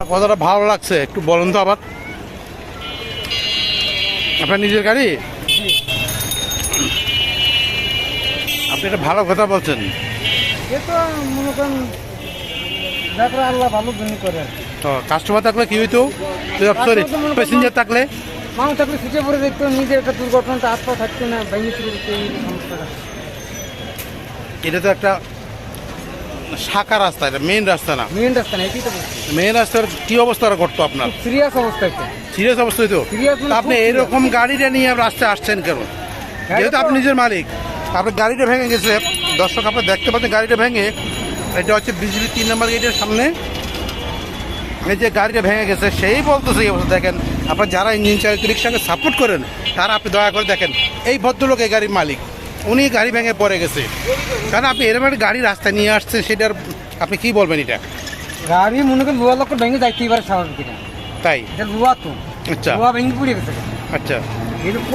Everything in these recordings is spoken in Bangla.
কতটা ভালো লাগছে একটু বলুন তো আবার। আপনার নিজের গাড়ি? আপনি একটা ভালো কথা বলছেন। এ আল্লাহ ভালো করে। তো কাস্টমার থাকলে কি হইতো? সরি প্যাসেঞ্জার থাকলে? মানুষ থাকলে পড়ে দেখতো নিজের একটা দুর্ঘটনাটা হাত পা থাকতো না ভেঙে এটা তো একটা শাখা রাস্তা এটা মেইন রাস্তা না? মেন রাস্তা না এটাই তো মেইন রাস্তার কি অবস্থা ঘটতো আপনার? সিরিয়াস অবস্থা একটা। সিরিয়াস অবস্থায় তো? মানে আপনি। এরকম গাড়িটা নিয়ে রাস্তায় আসছেন কেন? যেহেতু আপনি নিজের মালিক আপনার গাড়িটা ভেঙে গেছে। দর্শক আপনি দেখতে পাচ্ছেন গাড়িটা ভেঙে এটা হচ্ছে বিজলি তিন নম্বর গেটের সামনে। এই যে গাড়িটা ভেঙে গেছে সেই বলতেছে এই অবস্থা। দেখেন আপনার যারা ইঞ্জিন চালিত রিক্সাকে সাপোর্ট করেন তারা আপনি দয়া করে দেখেন এই ভদ্রলোক এই গাড়ির মালিক। উনি গাড়ি ভেঙে পড়ে গেছে। কারণ আপনি এরকম একটা গাড়ি রাস্তায় নিয়ে আসছেন সেটার আপনি কি বলবেন এটা? গাড়ি মনে করেন লোয়া লোক ভেঙে যাইতে এবার স্বাভাবিক এটা তাই? এটা লোয়া তো। আচ্ছা। লোয়া ভেঙে পড়ে গেছে। আচ্ছা।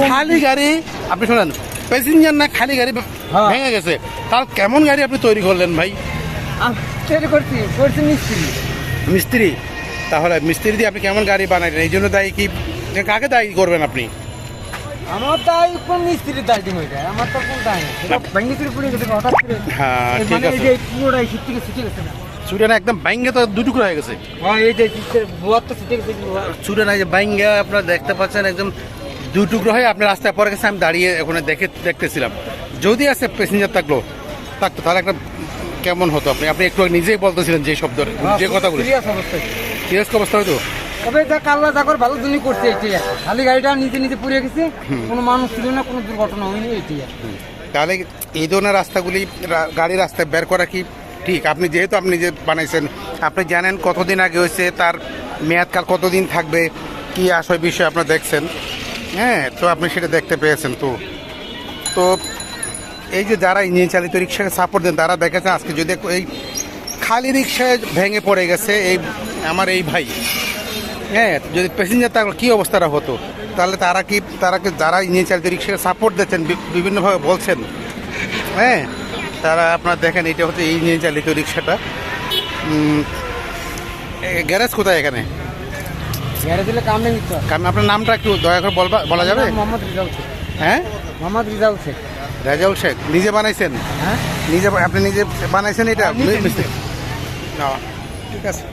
খালি গাড়ি আপনি শোনেন প্যাসেঞ্জার না খালি গাড়ি হ্যাঁ। ভেঙে গেছে। তার কেমন গাড়ি আপনি তৈরি করলেন ভাই? তৈরি করছি করছি মিস্ত্রি। মিস্ত্রি? তাহলে মিস্ত্রি দিয়ে আপনি কেমন গাড়ি বানাইলেন? এই জন্য দায়ী কি? কাকে দায়ী করবেন আপনি? আমার দায় কোন মিস্ত্রির এটা আমার তো কোন দায় নেই। এটা ভেঙে চুরে পড়ে গেছে হঠাৎ করে। হ্যাঁ ঠিক মানে এই আছে। পুরোটাই শীত থেকে গেছে না? চুড়ে একদম বাইঙ্গে তো দু হয়ে গেছে। হ্যাঁ এই যে শীতের তো ছুটে গেছে লোয়া যে বাইঙ্গে আপনারা দেখতে পাচ্ছেন একদম দু টুকরো হয়ে আপনার রাস্তায় পরে গেছে আমি দাঁড়িয়ে ওখানে দেখে দেখতেছিলাম। যদি আছে প্যাসেঞ্জার থাকল থাকতো তাহলে একটা কেমন হতো আপনি? আপনি একটু নিজেই বলতেছিলেন যে শব্দ যে কথাগুলো। সিরিয়াস অবস্থা হতো তবে যা কাল্লা জাগর ভালো দিনই করছে কি। খালি গাড়িটা নিজে নিজে পুড়ে গেছে কোনো মানুষ ছিল না কোনো দুর্ঘটনা হয়নি কি। তাহলে এই ধরনের রাস্তাগুলি গাড়ি রাস্তায় বের করা কি ঠিক? আপনি যেহেতু আপনি যে বানাইছেন আপনি জানেন কতদিন আগে হয়েছে তার মেয়াদকাল কতদিন থাকবে কি আসয় বিষয় আপনার দেখছেন? হ্যাঁ তো আপনি সেটা দেখতে পেয়েছেন তো। তো এই যে যারা ইঞ্জিন চালিত রিক্সাকে সাপোর্ট দেন তারা দেখেছেন আজকে যদি এই খালি রিক্সায় ভেঙে পড়ে গেছে এই আমার এই ভাই হ্যাঁ যদি প্যাসেঞ্জার তার কী অবস্থাটা হতো? তাহলে তারা কি তারা কি যারা ইঞ্জিন চালিত রিক্সাকে সাপোর্ট দিচ্ছেন বিভিন্নভাবে বলছেন? হ্যাঁ তারা আপনার দেখেন এটা হচ্ছে ইঞ্জিন চালিত রিক্সাটা। গ্যারেজ কোথায় এখানে? কারণ আপনার নামটা একটু দয়া করে বলবা বলা যাবে? মোহাম্মদ রিজাউল শেখ। হ্যাঁ? মোহাম্মদ রিজাউল শেখ। রাজাউল শেখ নিজে বানাইছেন? হ্যাঁ? নিজে আপনি নিজে বানাইছেন এটা? ঠিক আছে।